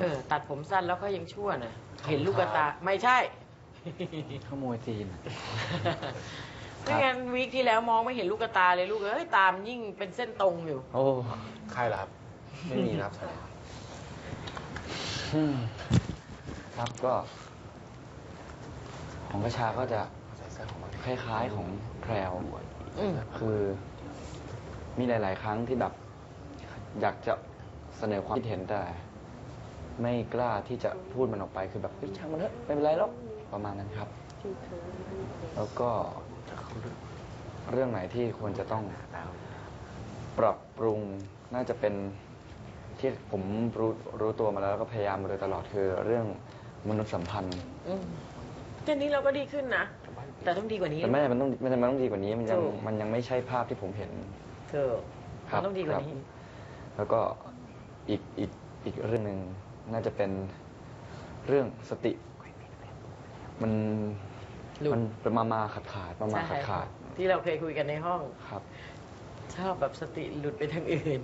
เออ ตัดผมสั้นแล้วก็ยังชั่วนะเห็นลูกกระตาไม่ใช่ ขโมยซีน ไม่งั้นวีคที่แล้วมองไม่เห็นลูกกระตาเลยลูกเอ้ยตามยิ่งเป็นเส้นตรงอยู่ โอ้ใครล่ะครับ ไม่มีนะครับใช่ครับอืมครับก็ ของกระชาก็จะใส่เสื้อของมันคล้ายๆของแพรวอืม คือ มีหลาย ๆ ครั้งที่แบบ อยากจะเสนอความคิดเห็นแต่ ไม่กล้าที่จะพูดมันออกไปคือแบบเฮ้ยช่างมันเถอะไม่เป็นไรหรอกประมาณนั้นครับ แล้วก็เรื่องไหนที่ควรจะต้องปรับปรุงน่าจะเป็นที่ผมรู้รู้ตัวมาแล้วแล้วก็พยายามมาโดยตลอดคือเรื่องมนุษยสัมพันธ์อืมแต่นี้เราก็ดีขึ้นนะ แต่ต้องดีกว่านี้ แต่ไม่มันต้องมันมันต้องดีกว่านี้มันยังถูก มันยังไม่ใช่ภาพที่ผมเห็น เธอครัมันบต้องดีกว่าครับนี้แล้วก็อีกอีกอีกเรื่องหนึ่ง น่าจะเป็นเรื่องสติ มันหลุด มันเป็นมามาขาดขาดมามาขาดขาดที่เราเคยคุยกันในห้อง ครับ ชอบแบบสติหลุดไปทางอื่น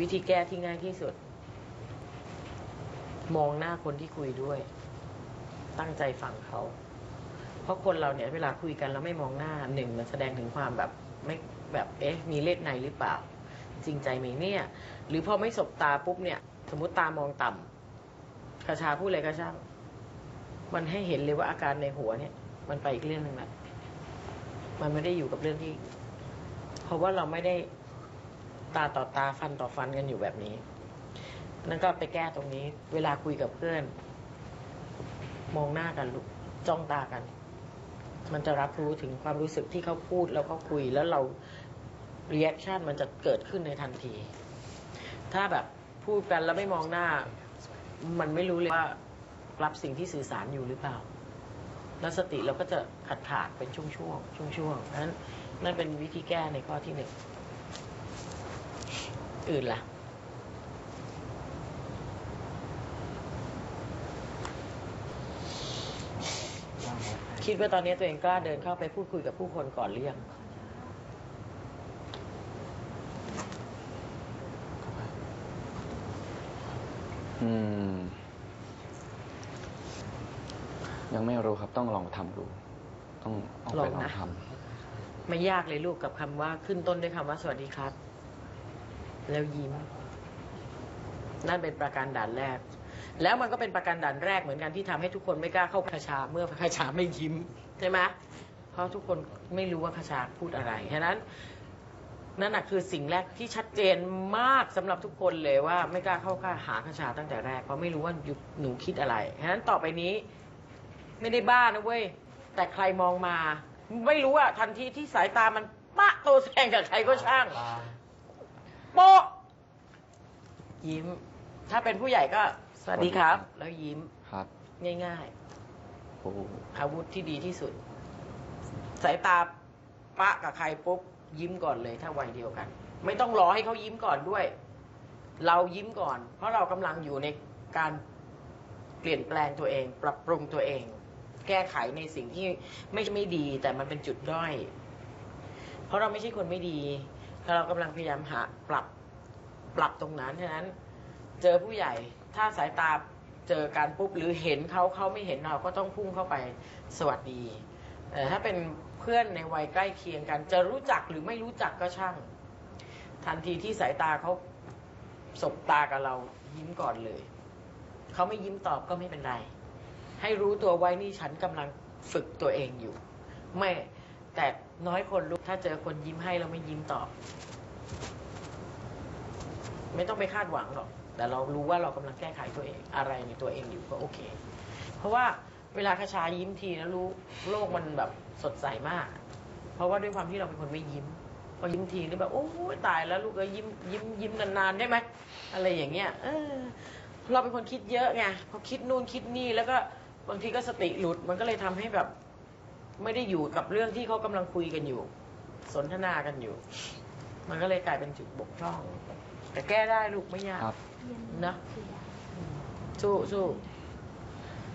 วิธีแก้ที่ง่ายที่สุด มองหน้าคนที่คุยด้วย ตั้งใจฟังเขา เพราะคนเราเนี่ย เวลาคุยกันแล้วไม่มองหน้าหนึ่งมันแสดงถึงความแบบไม่แบบเอ๊ะ มีเลขในหรือเปล่า จริงใจไหมเนี่ย หรือพอไม่สบตาปุ๊บเนี่ย สมมติตามองต่ำกระชาพูดอะไรก็ช่างมันให้เห็นเลยว่าอาการในหัวเนี่ย มันไปอีกเรื่องหนึ่งละมันไม่ได้อยู่กับเรื่องที่ เพราะว่าเราไม่ได้ตาต่อตาฟันต่อฟันกันอยู่แบบนี้ นั่นก็ไปแก้ตรงนี้ เวลาคุยกับเพื่อน มองหน้ากันลูกจ้องตากัน มันจะรับรู้ถึงความรู้สึกที่เขาพูดแล้วเขาคุยแล้วเรา รีแอคชั่นมันจะเกิดขึ้นในทันที ถ้าแบบพูดกันแล้วไม่มองหน้า มันไม่รู้เลยว่ารับสิ่งที่สื่อสารอยู่หรือเปล่า แล้วสติเราก็จะขาดขาดๆเป็นช่วงช่วงช่วงช่วงนั้นนั่นเป็นวิธีแก้ในข้อที่หนึ่ง อื่นล่ะ คิดว่าตอนนี้ตัวเองกล้าเดินเข้าไปพูดคุยกับผู้คนก่อนหรือยัง อืม ยังไม่รู้ครับต้องลองทำดู ต้องต้องไปลลององนะทไม่ยากเลยลูกกับคำว่าขึ้นต้นด้วยคำว่าสวัสดีครับ แล้วยิ้ม นั่นเป็นประการด่านแรก แล้วมันก็เป็นประการด่านแรกเหมือนกันที่ทำให้ทุกคนไม่กล้าเข้าคาชา เมื่อคาชาไม่ยิ้มใช่ไหมเพราะทุกคนไม่รู้ว่าคาชาพูดอะไรฉะนั้น นั่นน่ะคือสิ่งแรกที่ชัดเจนมากสำหรับทุกคนเลยว่าไม่กล้าเข้าค่าหาคาชาตั้งแต่แรกเพราะไม่รู้ว่าหยุดหนูคิดอะไรฉะนั้นต่อไปนี้ ไม่ได้บ้านะเว้ยแต่ใครมองมา ไม่รู้อะทันทีที่สายตามันปะโตแซงกับใครก็ช่างโป๊ะยิ้ม ถ้าเป็นผู้ใหญ่ก็ สวัสดีครับ แล้วยิ้มำครับ ง่ายโอ้ๆอาวุธที่ดีที่สุด สายตาปะกับใครปุ๊บ ยิ้มก่อนเลยถ้าวัยเดียวกัน ไม่ต้องรอให้เขายิ้มก่อนด้วย เรายิ้มก่อน เพราะเรากำลังอยู่ในการเปลี่ยนแปลงตัวเอง ปรับปรุงตัวเอง แก้ไขในสิ่งที่ไม่ไม่ดี แต่มันเป็นจุดด้อย เพราะเราไม่ใช่คนไม่ดีเรากำลังพยายามหาปรับปรับตรงนั้นฉะนั้น เจอผู้ใหญ่ถ้าสายตาเจอการปุ๊บหรือเห็นเขาเขาไม่เห็นเราก็ต้องพุ่งเข้าไปสวัสดี แต่ถ้าเป็นเพื่อนในวัยใกล้เคียงกัน จะรู้จักหรือไม่รู้จักก็ช่าง ทันทีที่สายตาเขาสบตากับเรายิ้มก่อนเลย เขาไม่ยิ้มตอบก็ไม่เป็นไร ให้รู้ตัวไว้นี่ฉันกำลังฝึกตัวเองอยู่ ไม่แต่น้อยคนรู้ถ้าเจอคนยิ้มให้แล้วไม่ยิ้มตอบ ไม่ต้องไปคาดหวังหรอก แต่เรารู้ว่าเรากำลังแก้ไขตัวเองอะไรในตัวเองอยู่ก็โอเค เพราะว่า เวลาคาชายิ้มทีนะรู้โลกมันแบบสดใสมาก เพราะว่าด้วยความที่เราเป็นคนไม่ยิ้ม พอยิ้มทีนี่แบบโอ้ยตายแล้วลูกเอ้ยยิ้มยิ้มยิ้มนานๆได้ไหมอะไรอย่างเงี้ยเออเราเป็นคนคิดเยอะไงพอคิดนู่นคิดนี่แล้วก็บางทีก็สติหลุดมันก็เลยทำให้แบบ ไม่ได้อยู่กับเรื่องที่เขากำลังคุยกันอยู่ สนทนากันอยู่ มันก็เลยกลายเป็นจุดบกพร่อง แต่แก้ได้ลูกไม่ยากครับนะสู้สู้ค